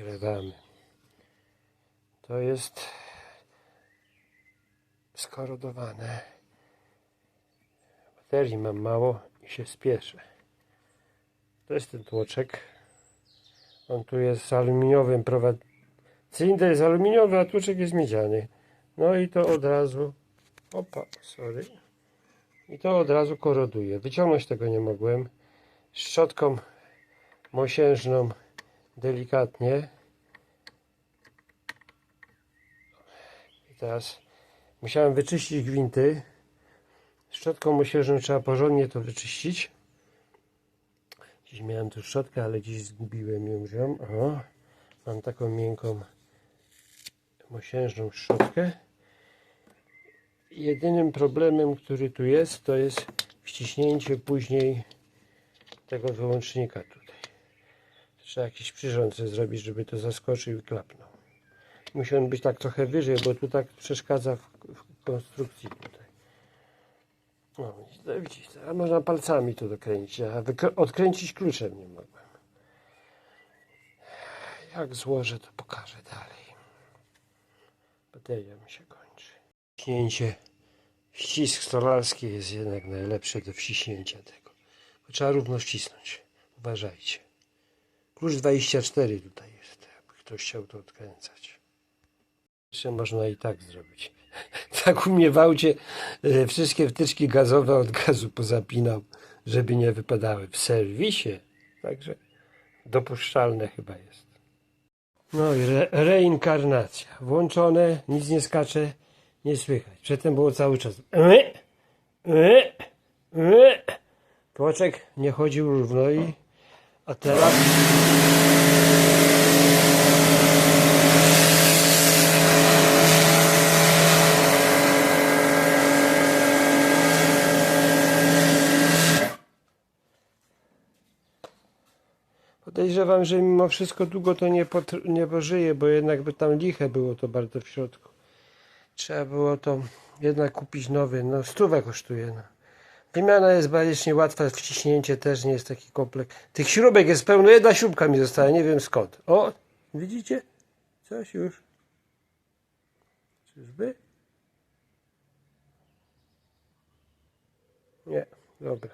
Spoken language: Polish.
Grewamy. To jest skorodowane. Baterii mam mało i się spieszę. To jest ten tłoczek. On tu jest z aluminiowym. Cylinder jest aluminiowy, a tłoczek jest miedziany. No i to od razu... Opa, sorry. I to od razu koroduje. Wyciągnąć tego nie mogłem. Szczotką mosiężną delikatnie. Teraz musiałem wyczyścić gwinty. Szczotką mosiężną trzeba porządnie to wyczyścić. Dziś miałem tu szczotkę, ale dziś zgubiłem ją. ją. O, mam taką miękką mosiężną szczotkę. Jedynym problemem, który tu jest, to jest wciśnięcie później tego wyłącznika tutaj. Trzeba jakiś przyrząd zrobić, żeby to zaskoczył i klapnął. Musi on być tak trochę wyżej, bo tu tak przeszkadza w, w konstrukcji tutaj. No, widzicie, a można palcami to dokręcić, a odkręcić kluczem nie mogłem. Jak złożę, to pokażę dalej. Bateria mi się kończy. Wciśnięcie, ścisk stolarski jest jednak najlepszy do wciśnięcia tego. Bo trzeba równo wcisnąć. Uważajcie. Klucz 24 tutaj jest, jakby ktoś chciał to odkręcać. Jeszcze można i tak zrobić. Tak u mnie w aucie e, wszystkie wtyczki gazowe od gazu pozapinał, żeby nie wypadały w serwisie. Także dopuszczalne chyba jest. No i re reinkarnacja. Włączone, nic nie skacze, nie słychać. Przedtem było cały czas. E, e. Tłoczek nie chodził równo i a teraz podejrzewam, że mimo wszystko długo to nie, nie pożyje, bo jednak by tam liche było to bardzo w środku. Trzeba było to jednak kupić nowy. No stówę kosztuje. No. Wymiana jest balicznie łatwa, wciśnięcie też nie jest taki kompleks. Tych śrubek jest pełno, jedna śrubka mi została, nie wiem skąd. O, widzicie? Coś już. Czyżby? Nie, dobra.